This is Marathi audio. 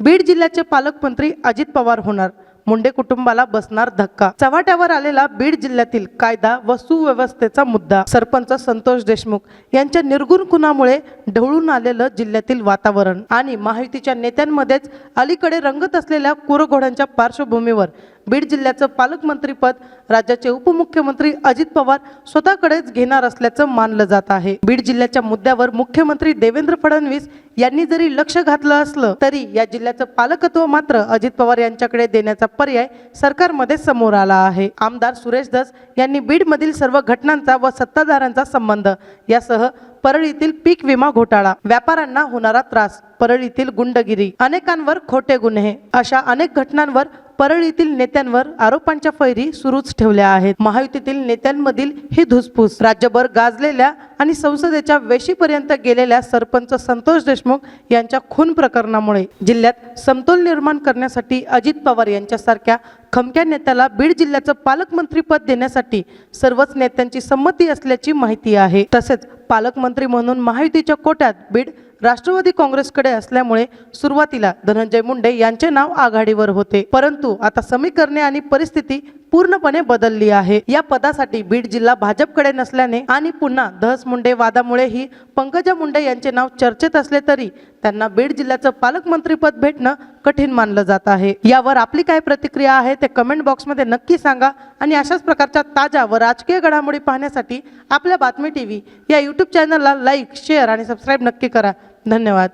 बीड जिल्ह्याचे पालकमंत्री अजित पवार होणार. मुंडे कुटुंबाला बसणार धक्का. चव्हाट्यावर आलेला बीड जिल्ह्यातील कायदा व सुव्यवस्थेचा मुद्दा. सरपंच संतोष देशमुख यांच्या निर्गुण खुनामुळे ढवळून आलेलं जिल्ह्यातील वातावरण. आणि महायुतीच्या नेत्यांमध्येच अलीकडे रंगत असलेल्या कुरघोड्यांच्या पार्श्वभूमीवर बीड जिल्ह्याचं पालकमंत्रीपद राज्याचे उपमुख्यमंत्री अजित पवार स्वतःकडेच घेणार असल्याचं मानलं जात आहे. बीड जिल्ह्याच्या मुद्द्यावर मुख्यमंत्री देवेंद्र फडणवीस यांनी जरी लक्ष घातलं असलं तरी या जिल्ह्याचं पालकत्व मात्र अजित पवार यांच्याकडे देण्याचा पर्याय सरकारमध्ये समोर आला आहे. आमदार सुरेश धस यांनी बीडमधील सर्व घटनांचा व सत्ताधाऱ्यांचा संबंध यासह परळीतील पीक विमा घोटाळा व्यापाऱ्यांना होणारा त्रास परळीतील गुंडगिरी अनेकांवर खोटे गुन्हे अशा अनेक घटनांवर परळीतील नेत्यांवर आरोपांच्या फैरी सुरूच ठेवल्या आहेत. महायुतीतील नेत्यांमधील ही धुसफूस राज्यभर गाजलेल्या आणि संसदेच्या वेशीपर्यंत गेलेल्या सरपंच संतोष देशमुख यांच्या खून प्रकरणामुळे जिल्ह्यात समतोल निर्माण करण्यासाठी अजित पवार यांच्यासारख्या खमक्या नेत्याला बीड जिल्ह्याचं पालकमंत्रीपद देण्यासाठी सर्वच नेत्यांची संमती असल्याची माहिती आहे. तसेच पालकमंत्री म्हणून महायुतीच्या कोट्यात बीड राष्ट्रवादी काँग्रेसकडे असल्यामुळे सुरुवातीला धनंजय मुंडे यांचे नाव आघाडीवर होते. परंतु आता समीकरणे आणि परिस्थिती पूर्णपणे बदलली आहे. या पदासाठी बीड जिल्हा भाजपकडे नसल्याने आणि पुन्हा दहस मुंडे वादामुळेही पंकजा मुंडे यांचे नाव चर्चेत असले तरी त्यांना बीड जिल्ह्याचं पालकमंत्रीपद भेटणं कठीण मानलं जात आहे. यावर आपली काय प्रतिक्रिया आहे ते कमेंट बॉक्समध्ये नक्की सांगा आणि अशाच प्रकारच्या ताज्या व राजकीय घडामोडी पाहण्यासाठी आपल्या बातमी टी व्ही या यूट्यूब चॅनलला लाईक शेअर आणि सबस्क्राईब नक्की करा. धन्यवाद.